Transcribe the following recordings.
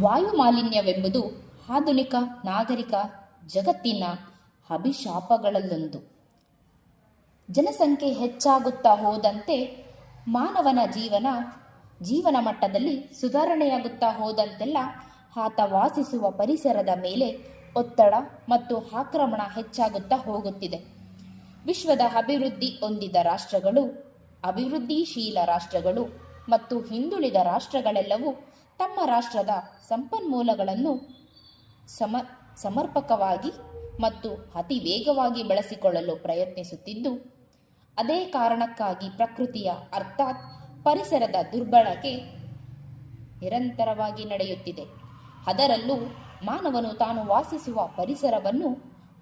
ವಾಯು ಮಾಲಿನ್ಯವೆಂಬುದು ಆಧುನಿಕ, ನಾಗರಿಕ ಜಗತ್ತಿನ ಅಭಿಶಾಪಗಳಲ್ಲೊಂದು. ಜನಸಂಖ್ಯೆ ಹೆಚ್ಚಾಗುತ್ತಾ ಹೋದಂತೆ ಮಾನವನ ಜೀವನ ಜೀವನ ಮಟ್ಟದಲ್ಲಿ ಸುಧಾರಣೆಯಾಗುತ್ತಾ ಹೋದಂತೆಲ್ಲ ಆತ ವಾಸಿಸುವ ಪರಿಸರದ ಮೇಲೆ ಒತ್ತಡ ಮತ್ತು ಆಕ್ರಮಣ ಹೆಚ್ಚಾಗುತ್ತಾ ಹೋಗುತ್ತಿದೆ. ವಿಶ್ವದ ಅಭಿವೃದ್ಧಿ ಹೊಂದಿದ ರಾಷ್ಟ್ರಗಳು, ಅಭಿವೃದ್ಧಿಶೀಲ ರಾಷ್ಟ್ರಗಳು ಮತ್ತು ಹಿಂದುಳಿದ ರಾಷ್ಟ್ರಗಳೆಲ್ಲವೂ ತಮ್ಮ ರಾಷ್ಟ್ರದ ಸಂಪನ್ಮೂಲಗಳನ್ನು ಸಮ, ಸಮರ್ಪಕವಾಗಿ ಮತ್ತು ಅತಿ ವೇಗವಾಗಿ ಬಳಸಿಕೊಳ್ಳಲು ಪ್ರಯತ್ನಿಸುತ್ತಿದ್ದು, ಅದೇ ಕಾರಣಕ್ಕಾಗಿ ಪ್ರಕೃತಿಯ ಅರ್ಥಾತ್ ಪರಿಸರದ ದುರ್ಬಳಕೆ ನಿರಂತರವಾಗಿ ನಡೆಯುತ್ತಿದೆ. ಅದರಲ್ಲೂ ಮಾನವನು ತಾನು ವಾಸಿಸುವ ಪರಿಸರವನ್ನು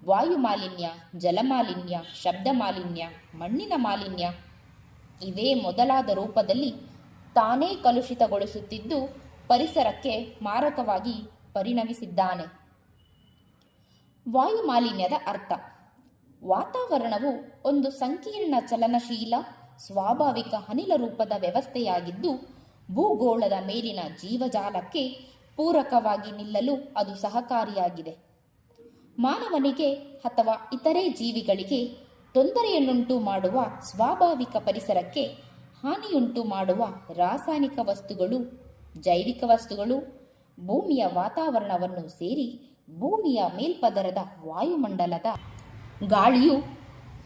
ವಾಯು ಮಾಲಿನ್ಯ ಜಲಮಾಲಿನ್ಯ ಶಬ್ದ ಮಾಲಿನ್ಯ ಮಣ್ಣಿನ ಮಾಲಿನ್ಯ, ಇವೇ ಮೊದಲಾದ ರೂಪದಲ್ಲಿ ತಾನೇ ಕಲುಷಿತಗೊಳಿಸುತ್ತಿದ್ದು ಪರಿಸರಕ್ಕೆ ಮಾರಕವಾಗಿ ಪರಿಣಮಿಸಿದ್ದಾನೆ. ವಾಯು ಮಾಲಿನ್ಯದ ಅರ್ಥ. ವಾತಾವರಣವು ಒಂದು ಸಂಕೀರ್ಣ ಚಲನಶೀಲ, ಸ್ವಾಭಾವಿಕ ಅನಿಲ ರೂಪದ ವ್ಯವಸ್ಥೆಯಾಗಿದ್ದು, ಭೂಗೋಳದ ಮೇಲಿನ ಜೀವಜಾಲಕ್ಕೆ ಪೂರಕವಾಗಿ ನಿಲ್ಲಲು ಅದು ಸಹಕಾರಿಯಾಗಿದೆ. ಮಾನವನಿಗೆ ಅಥವಾ ಇತರೆ ಜೀವಿಗಳಿಗೆ ತೊಂದರೆಯನ್ನುಂಟು ಮಾಡುವ ಸ್ವಾಭಾವಿಕ ಪರಿಸರಕ್ಕೆ ಹಾನಿಯುಂಟು ಮಾಡುವ ರಾಸಾಯನಿಕ ವಸ್ತುಗಳು ಜೈವಿಕ ವಸ್ತುಗಳು, ಭೂಮಿಯ ವಾತಾವರಣವನ್ನು ಸೇರಿ ಭೂಮಿಯ ಮೇಲ್ಪದರದ ವಾಯುಮಂಡಲದ ಗಾಳಿಯು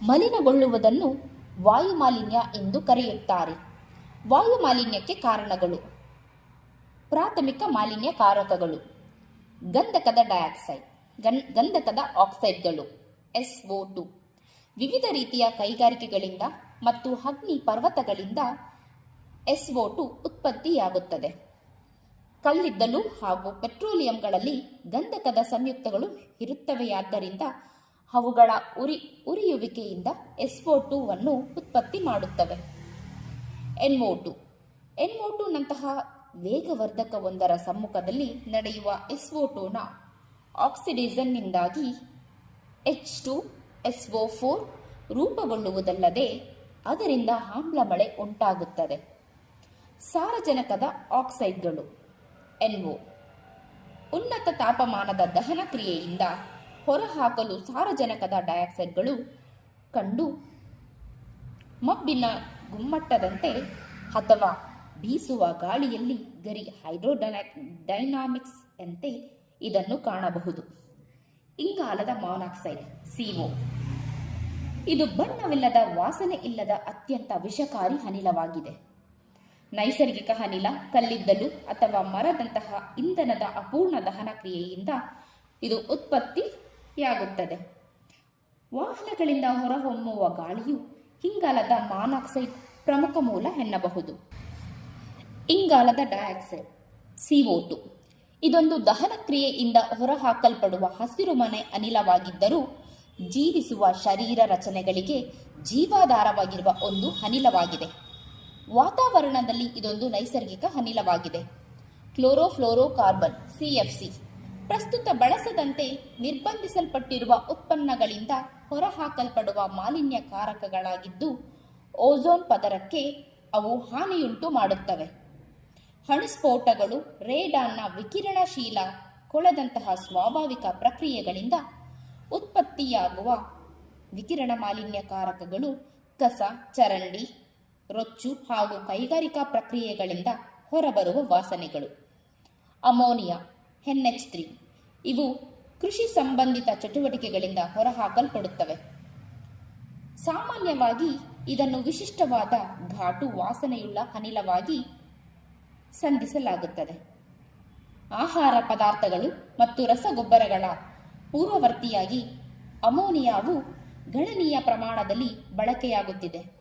ಮಲಿನಗೊಳ್ಳುವುದನ್ನು ವಾಯುಮಾಲಿನ್ಯ ಎಂದು ಕರೆಯುತ್ತಾರೆ. ವಾಯು ಮಾಲಿನ್ಯಕ್ಕೆ ಕಾರಣಗಳು. ಪ್ರಾಥಮಿಕ ಮಾಲಿನ್ಯ ಕಾರಕಗಳು. ಗಂಧಕದ ಡೈಆಕ್ಸೈಡ್, ಗನ್, ಗಂಧಕದ ಆಕ್ಸೈಡ್ಗಳು, ಎಸ್ ಒ ವಿವಿಧ ರೀತಿಯ ಕೈಗಾರಿಕೆಗಳಿಂದ ಮತ್ತು ಅಗ್ನಿ ಪರ್ವತಗಳಿಂದ ಎಸ್ ಒ ಟು ಉತ್ಪತ್ತಿಯಾಗುತ್ತದೆ. ಕಲ್ಲಿದ್ದಲು ಹಾಗೂ ಪೆಟ್ರೋಲಿಯಂಗಳಲ್ಲಿ ಗಂಧಕದ ಸಂಯುಕ್ತಗಳು ಇರುತ್ತವೆಯಾದ್ದರಿಂದ ಅವುಗಳ ಉರಿ ಉರಿಯುವಿಕೆಯಿಂದ ಎಸ್ಒ ಟೂವನ್ನು ಉತ್ಪತ್ತಿ ಮಾಡುತ್ತವೆ. NO to. ಎನ್ಒ ಟು ನಂತಹ ವೇಗವರ್ಧಕವೊಂದರ ಸಮ್ಮುಖದಲ್ಲಿ ನಡೆಯುವ ಎಸ್ಒ ಟೂನ ಆಕ್ಸಿಡೇಷನ್ನಿಂದಾಗಿ H two S O four ರೂಪುಗೊಳ್ಳುವುದಲ್ಲದೆ ಅದರಿಂದ ಆಮ್ಲ ಮಳೆ ಉಂಟಾಗುತ್ತದೆ. ಸಾರಜನಕದ ಆಕ್ಸೈಡ್ಗಳು. ಎನ್ಒ ಉನ್ನತ ತಾಪಮಾನದ ದಹನ ಕ್ರಿಯೆಯಿಂದ ಹೊರಹಾಕಲು ಸಾರಜನಕದ ಡೈಆಕ್ಸೈಡ್ಗಳು ಕಂಡು ಮಬ್ಬಿನ ಗುಮ್ಮಟ್ಟದಂತೆ ಅಥವಾ ಬೀಸುವ ಗಾಳಿಯಲ್ಲಿ ಗರಿ ಹೈಡ್ರೋಡೈನಾ ಡೈನಾಮಿಕ್ಸ್ ಅಂತೆ ಇದನ್ನು ಕಾಣಬಹುದು. ಇಂಗಾಲದ ಮಾನಾಕ್ಸೈಡ್ ಸಿಒ ಇದು ಬಣ್ಣವಿಲ್ಲದ ವಾಸನೆ ಇಲ್ಲದ ಅತ್ಯಂತ ವಿಷಕಾರಿ ಅನಿಲವಾಗಿದೆ. ನೈಸರ್ಗಿಕ ಅನಿಲ, ಕಲ್ಲಿದ್ದಲು ಅಥವಾ ಮರದಂತಹ ಇಂಧನದ ಅಪೂರ್ಣ ದಹನ ಕ್ರಿಯೆಯಿಂದ ಇದು ಉತ್ಪತ್ತಿಯಾಗುತ್ತದೆ. ವಾಹನಗಳಿಂದ ಹೊರಹೊಮ್ಮುವ ಗಾಳಿಯು ಇಂಗಾಲದ ಮಾನಾಕ್ಸೈಡ್ ಪ್ರಮುಖ ಮೂಲ ಎನ್ನಬಹುದು. ಇಂಗಾಲದ ಡೈಆಕ್ಸೈಡ್ ಸಿಒ ಟು. ಇದೊಂದು ದಹನ ಕ್ರಿಯೆಯಿಂದ ಹೊರಹಾಕಲ್ಪಡುವ ಹಸಿರುಮನೆ ಅನಿಲವಾಗಿದ್ದರೂ ಜೀವಿಸುವ ಶರೀರ ರಚನೆಗಳಿಗೆ ಜೀವಾಧಾರವಾಗಿರುವ ಒಂದು ಅನಿಲವಾಗಿದೆ. ವಾತಾವರಣದಲ್ಲಿ ಇದೊಂದು ನೈಸರ್ಗಿಕ ಅನಿಲವಾಗಿದೆ. ಕ್ಲೋರೋಫ್ಲೋರೋಕಾರ್ಬನ್ ಸಿಎಫ್ಸಿ ಪ್ರಸ್ತುತ ಬಳಸದಂತೆ ನಿರ್ಬಂಧಿಸಲ್ಪಟ್ಟಿರುವ ಉತ್ಪನ್ನಗಳಿಂದ ಹೊರಹಾಕಲ್ಪಡುವ ಮಾಲಿನ್ಯಕಾರಕಗಳಾಗಿದ್ದು ಓಝೋನ್ ಪದರಕ್ಕೆ ಅವು ಹಾನಿಯುಂಟು ಮಾಡುತ್ತವೆ. ಅಣುಸ್ಫೋಟಗಳು, ರೇಡಾನ್ನ ವಿಕಿರಣಶೀಲ, ಕೊಳದಂತಹ ಸ್ವಾಭಾವಿಕ ಪ್ರಕ್ರಿಯೆಗಳಿಂದ ಉತ್ಪತ್ತಿಯಾಗುವ ವಿಕಿರಣ ಮಾಲಿನ್ಯಕಾರಕಗಳು ಕಸ, ಚರಂಡಿ ರೊಚ್ಚು ಹಾಗೂ ಕೈಗಾರಿಕಾ ಪ್ರಕ್ರಿಯೆಗಳಿಂದ ಹೊರಬರುವ ವಾಸನೆಗಳು. ಅಮೋನಿಯಾ, ಎನ್ಎಚ್ ತ್ರೀ ಇವು ಕೃಷಿ ಸಂಬಂಧಿತ ಚಟುವಟಿಕೆಗಳಿಂದ ಹೊರಹಾಕಲ್ಪಡುತ್ತವೆ. ಸಾಮಾನ್ಯವಾಗಿ ಇದನ್ನು ವಿಶಿಷ್ಟವಾದ ಘಾಟು ವಾಸನೆಯುಳ್ಳ ಅನಿಲವಾಗಿ ಸಂಧಿಸಲಾಗುತ್ತದೆ. ಆಹಾರ ಪದಾರ್ಥಗಳು ಮತ್ತು ರಸಗೊಬ್ಬರಗಳ ಪೂರ್ವವರ್ತಿಯಾಗಿ ಅಮೋನಿಯಾವು ಗಣನೀಯ ಪ್ರಮಾಣದಲ್ಲಿ ಬಳಕೆಯಾಗುತ್ತಿದೆ.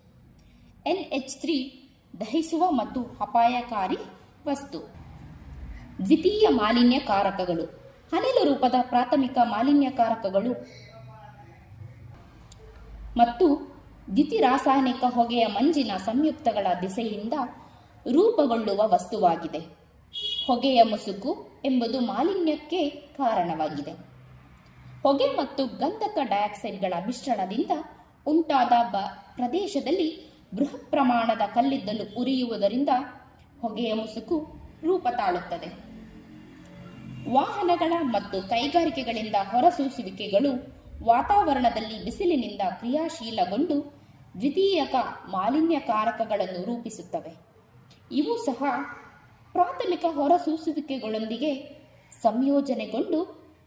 ಎನ್ಎಚ್ ತ್ರೀ ದಹಿಸುವ ಮತ್ತು ಅಪಾಯಕಾರಿ ವಸ್ತು. ದ್ವಿತೀಯ ಮಾಲಿನ್ಯಕಾರಕಗಳು ಅನಿಲ ರೂಪದ ಪ್ರಾಥಮಿಕ ಮಾಲಿನ್ಯಕಾರಕಗಳು ಮತ್ತು ದ್ಯುತಿರಾಸಾಯನಿಕ ಹೊಗೆಯ ಮಂಜಿನ ಸಂಯುಕ್ತಗಳ ದಿಸೆಯಿಂದ ರೂಪುಗೊಳ್ಳುವ ವಸ್ತುವಾಗಿದೆ. ಹೊಗೆಯ ಮುಸುಕು ಎಂಬುದು ಮಾಲಿನ್ಯಕ್ಕೆ ಕಾರಣವಾಗಿದೆ. ಹೊಗೆ ಮತ್ತು ಗಂಧಕ ಡೈಆಕ್ಸೈಡ್ಗಳ ಮಿಶ್ರಣದಿಂದ ಉಂಟಾದ ಬ, ಪ್ರದೇಶದಲ್ಲಿ ಬೃಹತ್ ಪ್ರಮಾಣದ ಕಲ್ಲಿದ್ದಲು ಉರಿಯುವುದರಿಂದ ಹೊಗೆಯ ಮುಸುಕು ರೂಪ ತಾಳುತ್ತದೆ. ವಾಹನಗಳ ಮತ್ತು ಕೈಗಾರಿಕೆಗಳಿಂದ ಹೊರಸೂಸುವಿಕೆಗಳು ವಾತಾವರಣದಲ್ಲಿ ಬಿಸಿಲಿನಿಂದ ಕ್ರಿಯಾಶೀಲಗೊಂಡು ದ್ವಿತೀಯಕ ಮಾಲಿನ್ಯಕಾರಕಗಳನ್ನು ರೂಪಿಸುತ್ತವೆ. ಇವು ಸಹ ಪ್ರಾಥಮಿಕ ಹೊರಸೂಸುವಿಕೆಗಳೊಂದಿಗೆ ಸಂಯೋಜನೆಗೊಂಡು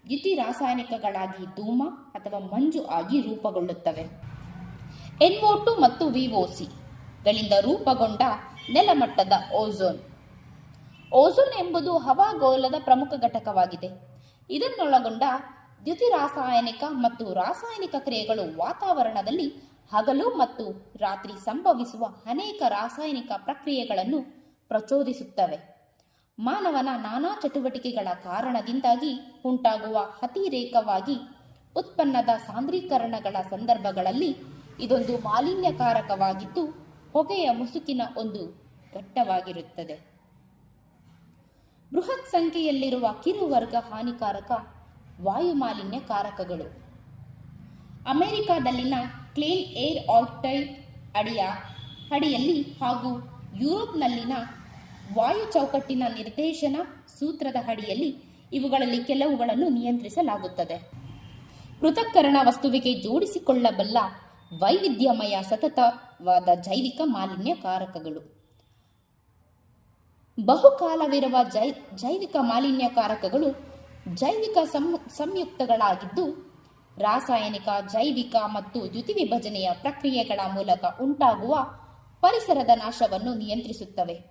ದ್ಯುತಿ ರಾಸಾಯನಿಕಗಳಾಗಿ ಧೂಮ ಅಥವಾ ಮಂಜು ಆಗಿ ರೂಪುಗೊಳ್ಳುತ್ತವೆ. ಎನ್ಒ2 ಮತ್ತು ವಿಒಸಿ ಗಳಿಂದ ರೂಪುಗೊಂಡ ನೆಲಮಟ್ಟದ ಓಝೋನ್. ಓಝೋನ್ ಎಂಬುದು ಹವಾಗೋಲದ ಪ್ರಮುಖ ಘಟಕವಾಗಿದೆ. ಇದನ್ನೊಳಗೊಂಡ ದ್ಯುತಿ ರಾಸಾಯನಿಕ ಮತ್ತು ರಾಸಾಯನಿಕ ಕ್ರಿಯೆಗಳು ವಾತಾವರಣದಲ್ಲಿ ಹಗಲು ಮತ್ತು ರಾತ್ರಿ ಸಂಭವಿಸುವ ಅನೇಕ ರಾಸಾಯನಿಕ ಪ್ರಕ್ರಿಯೆಗಳನ್ನು ಪ್ರಚೋದಿಸುತ್ತವೆ. ಮಾನವನ ನಾನಾ ಚಟುವಟಿಕೆಗಳ ಕಾರಣದಿಂದಾಗಿ ಉಂಟಾಗುವ ಅತಿರೇಕವಾಗಿ ಉತ್ಪನ್ನದ ಸಾಂದ್ರೀಕರಣಗಳ ಸಂದರ್ಭಗಳಲ್ಲಿ ಇದೊಂದು ಮಾಲಿನ್ಯಕಾರಕವಾಗಿದ್ದು ಹೊಗೆಯ ಮುಸುಕಿನ ಒಂದು ಘಟ್ಟವಾಗಿರುತ್ತದೆ. ಬೃಹತ್ ಸಂಖ್ಯೆಯಲ್ಲಿರುವ ಕಿರುವರ್ಗ ಹಾನಿಕಾರಕ ವಾಯುಮಾಲಿನ್ಯಕಾರಕಗಳು. ಅಮೆರಿಕಾದಲ್ಲಿನ ಕ್ಲೀನ್ ಏರ್ ಆಕ್ಟೈಡ್ ಅಡಿಯ ಅಡಿಯಲ್ಲಿ ಹಾಗೂ ಯುರೋಪ್ನಲ್ಲಿನ ವಾಯು ಚೌಕಟ್ಟಿನ ನಿರ್ದೇಶನ ಸೂತ್ರದ ಅಡಿಯಲ್ಲಿ ಇವುಗಳಲ್ಲಿ ಕೆಲವುಗಳನ್ನು ನಿಯಂತ್ರಿಸಲಾಗುತ್ತದೆ. ಪೃಥಕ್ಕರಣ ವಸ್ತುವಿಗೆ ಜೋಡಿಸಿಕೊಳ್ಳಬಲ್ಲ ವೈವಿಧ್ಯಮಯ ಸತತವಾದ ಜೈವಿಕ ಮಾಲಿನ್ಯಕಾರಕಗಳು. ಬಹುಕಾಲವಿರುವ ಜೈ, ಜೈವಿಕ ಮಾಲಿನ್ಯಕಾರಕಗಳು ಜೈವಿಕ ಸಂ ಸಂಯುಕ್ತಗಳಾಗಿದ್ದು, ರಾಸಾಯನಿಕ, ಜೈವಿಕ ಮತ್ತು ದ್ಯುತಿ ವಿಭಜನೆಯ ಪ್ರಕ್ರಿಯೆಗಳ ಮೂಲಕ ಉಂಟಾಗುವ ಪರಿಸರದ ನಾಶವನ್ನು ನಿಯಂತ್ರಿಸುತ್ತವೆ.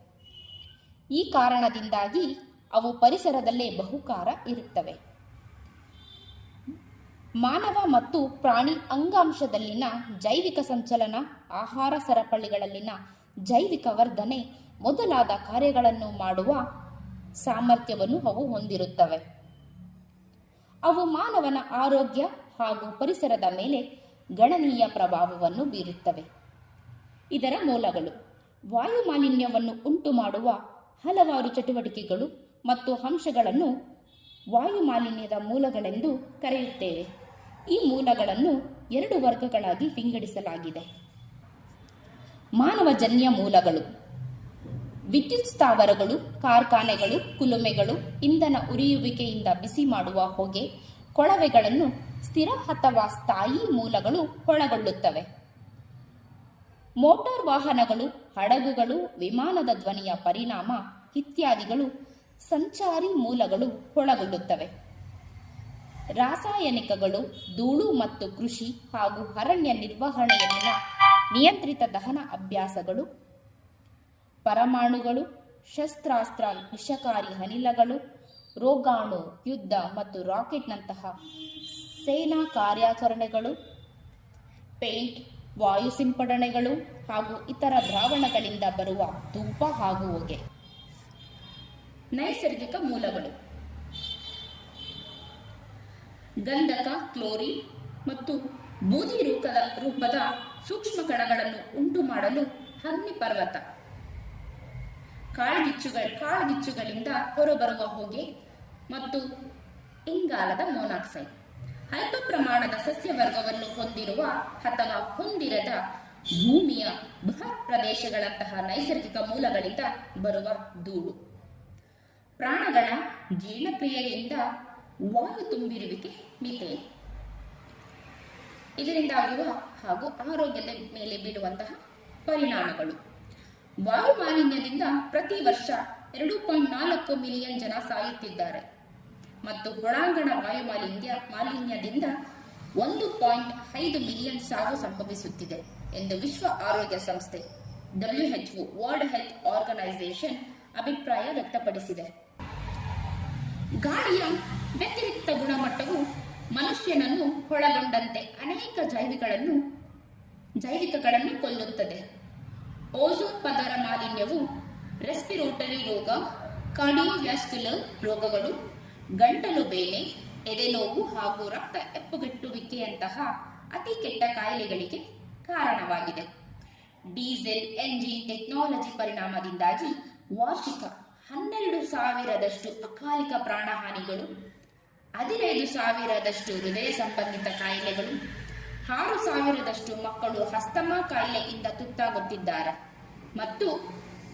ಈ ಕಾರಣದಿಂದಾಗಿ ಅವು ಪರಿಸರದಲ್ಲೇ ಬಹುಕಾರ ಇರುತ್ತವೆ. ಮಾನವ ಮತ್ತು ಪ್ರಾಣಿ ಅಂಗಾಂಶದಲ್ಲಿನ ಜೈವಿಕ ಸಂಚಲನ, ಆಹಾರ ಸರಪಳಿಗಳಲ್ಲಿನ ಜೈವಿಕ ವರ್ಧನೆ ಮೊದಲಾದ ಕಾರ್ಯಗಳನ್ನು ಮಾಡುವ ಸಾಮರ್ಥ್ಯವನ್ನು ಅವು ಹೊಂದಿರುತ್ತವೆ. ಅವು ಮಾನವನ ಆರೋಗ್ಯ ಹಾಗೂ ಪರಿಸರದ ಮೇಲೆ ಗಣನೀಯ ಪ್ರಭಾವವನ್ನು ಬೀರುತ್ತವೆ. ಇದರ ಮೂಲಗಳು ವಾಯು ಮಾಲಿನ್ಯವನ್ನು ಉಂಟು ಮಾಡುವ ಹಲವಾರು ಚಟುವಟಿಕೆಗಳು ಮತ್ತು ಅಂಶಗಳನ್ನು ವಾಯು ಮಾಲಿನ್ಯದ ಮೂಲಗಳೆಂದು ಕರೆಯುತ್ತೇವೆ. ಈ ಮೂಲಗಳನ್ನು ಎರಡು ವರ್ಗಗಳಾಗಿ ವಿಂಗಡಿಸಲಾಗಿದೆ. ಮಾನವಜನ್ಯ ಮೂಲಗಳು, ವಿದ್ಯುತ್ ಸ್ಥಾವರಗಳು, ಕಾರ್ಖಾನೆಗಳು, ಕುಲುಮೆಗಳು, ಇಂಧನ ಉರಿಯುವಿಕೆಯಿಂದ ಬಿಸಿ ಮಾಡುವ ಹೊಗೆ, ಕೊಳವೆಗಳನ್ನು ಸ್ಥಿರ ಅಥವಾ ಸ್ಥಾಯಿ ಮೂಲಗಳು ಒಳಗೊಳ್ಳುತ್ತವೆ. ಮೋಟಾರ್ ವಾಹನಗಳು, ಹಡಗುಗಳು, ವಿಮಾನದ ಧ್ವನಿಯ ಪರಿಣಾಮ ಇತ್ಯಾದಿಗಳು ಸಂಚಾರಿ ಮೂಲಗಳು ಒಳಗೊಳ್ಳುತ್ತವೆ. ರಾಸಾಯನಿಕಗಳು, ಧೂಳು ಮತ್ತು ಕೃಷಿ ಹಾಗೂ ಅರಣ್ಯ ನಿರ್ವಹಣೆಯಲ್ಲಿನ ನಿಯಂತ್ರಿತ ದಹನ ಅಭ್ಯಾಸಗಳು, ಪರಮಾಣುಗಳು, ಶಸ್ತ್ರಾಸ್ತ್ರ ವಿಷಕಾರಿ ಅನಿಲಗಳು, ರೋಗಾಣು ಯುದ್ಧ ಮತ್ತು ರಾಕೆಟ್ನಂತಹ ಸೇನಾ ಕಾರ್ಯಾಚರಣೆಗಳು, ಪೇಂಟ್, ವಾಯು ಸಿಂಪಡಣೆಗಳು ಹಾಗೂ ಇತರ ದ್ರಾವಣಗಳಿಂದ ಬರುವ ಧೂಪ ಹಾಗೂ ಹೊಗೆ. ನೈಸರ್ಗಿಕ ಮೂಲಗಳು. ಗಂಧಕ, ಕ್ಲೋರಿನ್ ಮತ್ತು ಬೂದಿ ರೂಪದ ರೂಪದ ಸೂಕ್ಷ್ಮ ಕಣಗಳನ್ನು ಉಂಟು ಮಾಡಲು ಅಗ್ನಿ ಪರ್ವತ. ಕಾಳ್ಗಿಚ್ಚುಗಳ, ಕಾಳ್ಗಿಚ್ಚುಗಳಿಂದ ಹೊರಬರುವ ಹೊಗೆ ಮತ್ತು ಇಂಗಾಲದ ಮೊನಾಕ್ಸೈಡ್. ಅಲ್ಪ ಪ್ರಮಾಣದ ಸಸ್ಯವರ್ಗವನ್ನು ಹೊಂದಿರುವ ಅಥವಾ ಹೊಂದಿರದ ಭೂಮಿಯ ಬೃಹತ್ ಪ್ರದೇಶಗಳಂತಹ ನೈಸರ್ಗಿಕ ಮೂಲಗಳಿಂದ ಬರುವ ಧೂಳು. ಪ್ರಾಣಗಳ ಜೀರ್ಣಕ್ರಿಯೆಯಿಂದ ವಾಯು ತುಂಬಿರುವಿಕೆ ಮಿಥೇನ್ ಇದರಿಂದಾಗುವ ಹಾಗೂ ಆರೋಗ್ಯದ ಮೇಲೆ ಬೀಳುವಂತಹ ಪರಿಣಾಮಗಳು. ವಾಯು ಮಾಲಿನ್ಯದಿಂದ ಪ್ರತಿ ವರ್ಷ ಎರಡು ಪಾಯಿಂಟ್ ನಾಲ್ಕು ಮಿಲಿಯನ್ ಜನ ಸಾಯುತ್ತಿದ್ದಾರೆ. ಮತ್ತು ಒಳಾಂಗಣ ವಾಯು ಮಾಲಿನ್ಯ, ಮಾಲಿನ್ಯದಿಂದ ಒಂದು ಪಾಯಿಂಟ್ ಐದು ಮಿಲಿಯನ್ ಸಾವು ಸಂಭವಿಸುತ್ತಿದೆ ಎಂದು ವಿಶ್ವ ಆರೋಗ್ಯ ಸಂಸ್ಥೆ ಡಬ್ಲ್ಯುಎಚ್ಒ ವರ್ಲ್ಡ್ ಹೆಲ್ತ್ ಆರ್ಗನೈಸೇಷನ್ ಅಭಿಪ್ರಾಯ ವ್ಯಕ್ತಪಡಿಸಿದೆ. ಗಾಳಿಯ ವ್ಯತಿರಿಕ್ತ ಗುಣಮಟ್ಟವು ಮನುಷ್ಯನನ್ನು ಒಳಗೊಂಡಂತೆ ಅನೇಕ ಜೈವಿಗಳನ್ನು, ಜೈವಿಕಗಳನ್ನು ಕೊಲ್ಲುತ್ತದೆ. ಓಝೋನ್ ಪದರ ಮಾಲಿನ್ಯವು ರೆಸ್ಪಿರೋಟರಿ ರೋಗ, ಕಾರ್ಡಿಯೋವ್ಯಾಸ್ಕ್ಯುಲರ್ ರೋಗಗಳು, ಗಂಟಲು ಬೇನೆ ಎದೆನೋವು ಹಾಗೂ ರಕ್ತ ಎಪ್ಪುಗಟ್ಟುವಿಕೆಯಂತಹ ಅತಿ ಕೆಟ್ಟ ಕಾಯಿಲೆಗಳಿಗೆ ಕಾರಣವಾಗಿದೆ. ಡೀಸೆಲ್ ಎಂಜಿನ್ ಟೆಕ್ನಾಲಜಿ ಪರಿಣಾಮದಿಂದಾಗಿ ವಾರ್ಷಿಕ ಹನ್ನೆರಡು ಸಾವಿರದಷ್ಟು ಅಕಾಲಿಕ ಪ್ರಾಣಹಾನಿಗಳು ಹದಿನೈದು ಸಾವಿರದಷ್ಟು ಹೃದಯ ಸಂಬಂಧಿತ ಕಾಯಿಲೆಗಳು, ಆರು ಸಾವಿರದಷ್ಟು ಮಕ್ಕಳು ಹಸ್ತಮ ಕಾಯಿಲೆಯಿಂದ ತುತ್ತಾಗುತ್ತಿದ್ದಾರೆ. ಮತ್ತು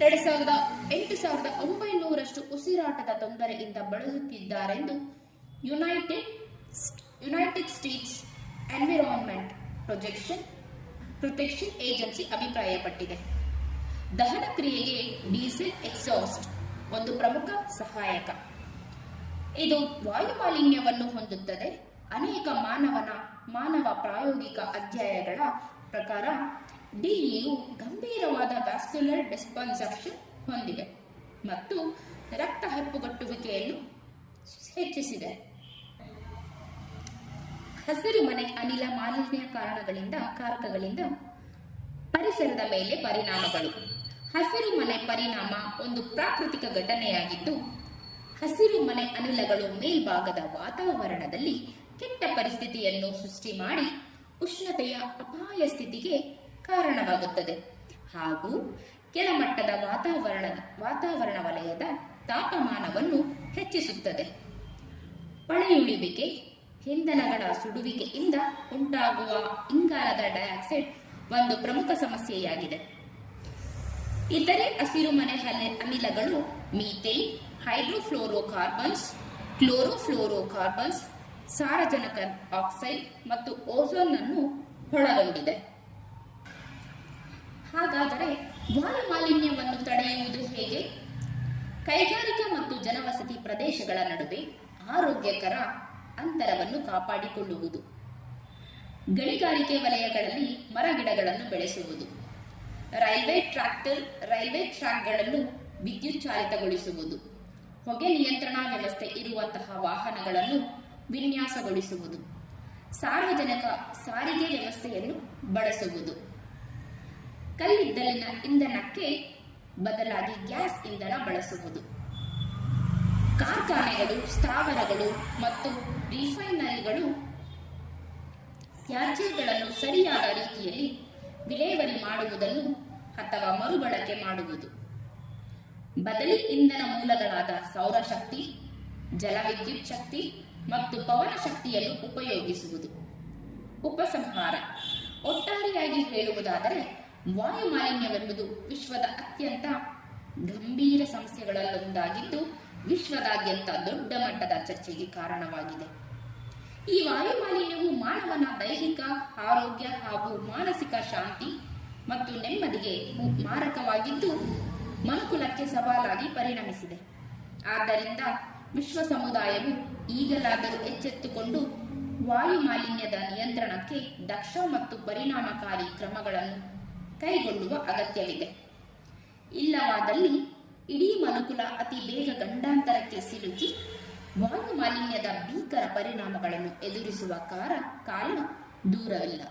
ಎರಡು ಸಾವಿರದ ಎಂಟು ಸಾವಿರದ ಒಂಬೈನೂರಷ್ಟು ಉಸಿರಾಟದ ತೊಂದರೆಯಿಂದ ಬಳಲುತ್ತಿದ್ದಾರೆಂದು United United States Environment Projection Protection Agency ಅಭಿಪ್ರಾಯಪಟ್ಟಿದೆ. ದಹನ ಕ್ರಿಯೆಗೆ ಡೀಸೆಲ್ ಎಕ್ಸಾಸ್ಟ್ ಒಂದು ಪ್ರಮುಖ ಸಹಾಯಕ. ಇದು ವಾಯು ಮಾಲಿನ್ಯವನ್ನು ಹೊಂದುತ್ತದೆ. ಅನೇಕ ಮಾನವನ, ಮಾನವ ಪ್ರಾಯೋಗಿಕ ಅಧ್ಯಾಯಗಳ ಪ್ರಕಾರ ಡಿಇಯು ಗಂಭೀರವಾದ ವ್ಯಾಸ್ಕ್ಯುಲರ್ ಡಿಸ್ಪನ್ಸಪ್ಷನ್ ಹೊಂದಿದೆ ಮತ್ತು ರಕ್ತ ಹೆಪ್ಪುಗಟ್ಟುವಿಕೆಯನ್ನು ಹೆಚ್ಚಿಸಿದೆ. ಹಸಿರು ಮನೆ ಅನಿಲ ಮಾಲಿನ್ಯ ಕಾರಣಗಳಿಂದ, ಕಾರಕಗಳಿಂದ ಪರಿಸರದ ಮೇಲೆ ಪರಿಣಾಮಗಳು. ಹಸಿರು ಮನೆ ಪರಿಣಾಮ ಒಂದು ಪ್ರಾಕೃತಿಕ ಘಟನೆಯಾಗಿದ್ದು ಹಸಿರು ಮನೆ ಅನಿಲಗಳು ಮೇಲ್ಭಾಗದ ವಾತಾವರಣದಲ್ಲಿ ಕೆಟ್ಟ ಪರಿಸ್ಥಿತಿಯನ್ನು ಸೃಷ್ಟಿ ಮಾಡಿ ಉಷ್ಣತೆಯ ಅಪಾಯ ಸ್ಥಿತಿಗೆ ಕಾರಣವಾಗುತ್ತದೆ. ಹಾಗೂ ಕೆಳಮಟ್ಟದ ವಾತಾವರಣ ವಾತಾವರಣ ವಲಯದ ತಾಪಮಾನವನ್ನು ಹೆಚ್ಚಿಸುತ್ತದೆ. ಪಳೆಯುಳಿವಿಕೆ ಇಂಧನಗಳ ಸುಡುವಿಕೆಯಿಂದ ಉಂಟಾಗುವ ಇಂಗಾಲದ ಡೈಆಕ್ಸೈಡ್ ಒಂದು ಪ್ರಮುಖ ಸಮಸ್ಯೆಯಾಗಿದೆ. ಇತರೆ ಹಸಿರುಮನೆ ಅನಿಲಗಳು ಮೀಥೇನ್ ಹೈಡ್ರೋಫ್ಲೋರೋಕಾರ್ಬನ್ಸ್, ಕ್ಲೋರೋಫ್ಲೋರೋಕಾರ್ಬನ್ಸ್, ಸಾರಜನಕ ಆಕ್ಸೈಡ್ ಮತ್ತು ಓಝೋನ್ ಅನ್ನು ಒಳಗೊಂಡಿದೆ. ಹಾಗಾದರೆ ವಾಯು ಮಾಲಿನ್ಯವನ್ನು ತಡೆಯುವುದು ಹೇಗೆ? ಕೈಗಾರಿಕಾ ಮತ್ತು ಜನವಸತಿ ಪ್ರದೇಶಗಳ ನಡುವೆ ಆರೋಗ್ಯಕರ ಅಂತರವನ್ನು ಕಾಪಾಡಿಕೊಳ್ಳುವುದು. ಗಣಿಗಾರಿಕೆ ವಲಯಗಳಲ್ಲಿ ಮರಗಿಡಗಳನ್ನು ಬೆಳೆಸುವುದು. ರೈಲ್ವೆ ಟ್ರ್ಯಾಕ್ಟರ್, ರೈಲ್ವೆ ಟ್ರ್ಯಾಕ್ಗಳನ್ನು ವಿದ್ಯುತ್ ಚಾಲಿತಗೊಳಿಸುವುದು. ಹೊಗೆ ನಿಯಂತ್ರಣಾ ವ್ಯವಸ್ಥೆ ಇರುವಂತಹ ವಾಹನಗಳನ್ನು ವಿನ್ಯಾಸಗೊಳಿಸುವುದು. ಸಾರ್ವಜನಿಕ ಸಾರಿಗೆ ವ್ಯವಸ್ಥೆಯನ್ನು ಬಳಸುವುದು. ಕಲ್ಲಿದ್ದಲಿನ ಇಂಧನಕ್ಕೆ ಬದಲಾಗಿ ಗ್ಯಾಸ್ ಇಂಧನ ಬಳಸುವುದು. ಕಾರ್ಖಾನೆಗಳು, ಸ್ಥಾವರಗಳು ಮತ್ತು ರಿಫೈನರಿಗಳು ತ್ಯಾಜ್ಯಗಳನ್ನು ಸರಿಯಾದ ರೀತಿಯಲ್ಲಿ ವಿಲೇವರಿ ಮಾಡುವುದನ್ನು ಅಥವಾ ಮರುಬಳಕೆ ಮಾಡುವುದು. ಬದಲಿ ಇಂಧನ ಮೂಲಗಳಾದ ಸೌರಶಕ್ತಿ ಜಲವಿದ್ಯುತ್ ಶಕ್ತಿ ಮತ್ತು ಪವನ ಶಕ್ತಿಯನ್ನು ಉಪಯೋಗಿಸುವುದು. ಉಪಸಂಹಾರ. ಒಟ್ಟಾರೆಯಾಗಿ ಹೇಳುವುದಾದರೆ ವಾಯು ಮಾಲಿನ್ಯವೆಂಬುದು ವಿಶ್ವದ ಅತ್ಯಂತ ಗಂಭೀರ ಸಮಸ್ಯೆಗಳಲ್ಲೊಂದಾಗಿದ್ದು ವಿಶ್ವದಾದ್ಯಂತ ದೊಡ್ಡ ಮಟ್ಟದ ಚರ್ಚೆಗೆ ಕಾರಣವಾಗಿದೆ. ಈ ವಾಯು ಮಾಲಿನ್ಯವು ಮಾನವನ ದೈಹಿಕ, ಆರೋಗ್ಯ ಹಾಗೂ ಮಾನಸಿಕ ಶಾಂತಿ ಮತ್ತು ನೆಮ್ಮದಿಗೆ ಮಾರಕವಾಗಿದ್ದು ಮನುಕುಲಕ್ಕೆ ಸವಾಲಾಗಿ ಪರಿಣಮಿಸಿದೆ. ಆದ್ದರಿಂದ ವಿಶ್ವ ಸಮುದಾಯವು ಈಗಲಾದರೂ ಎಚ್ಚೆತ್ತುಕೊಂಡು ವಾಯು ಮಾಲಿನ್ಯದ ನಿಯಂತ್ರಣಕ್ಕೆ ದಕ್ಷ ಮತ್ತು ಪರಿಣಾಮಕಾರಿ ಕ್ರಮಗಳನ್ನು ಕೈಗೊಳ್ಳುವ ಅಗತ್ಯವಿದೆ. ಇಲ್ಲವಾದಲ್ಲಿ ಇಡೀ ಮನುಕುಲ ಅತಿ ಬೇಗ ಗಂಡಾಂತರಕ್ಕೆ ಸಿಲುಕಿ ವಾಯು ಮಾಲಿನ್ಯದ ಭೀಕರ ಪರಿಣಾಮಗಳನ್ನು ಎದುರಿಸುವ ಕಾರ ಕಾಲ ದೂರವಿಲ್ಲ.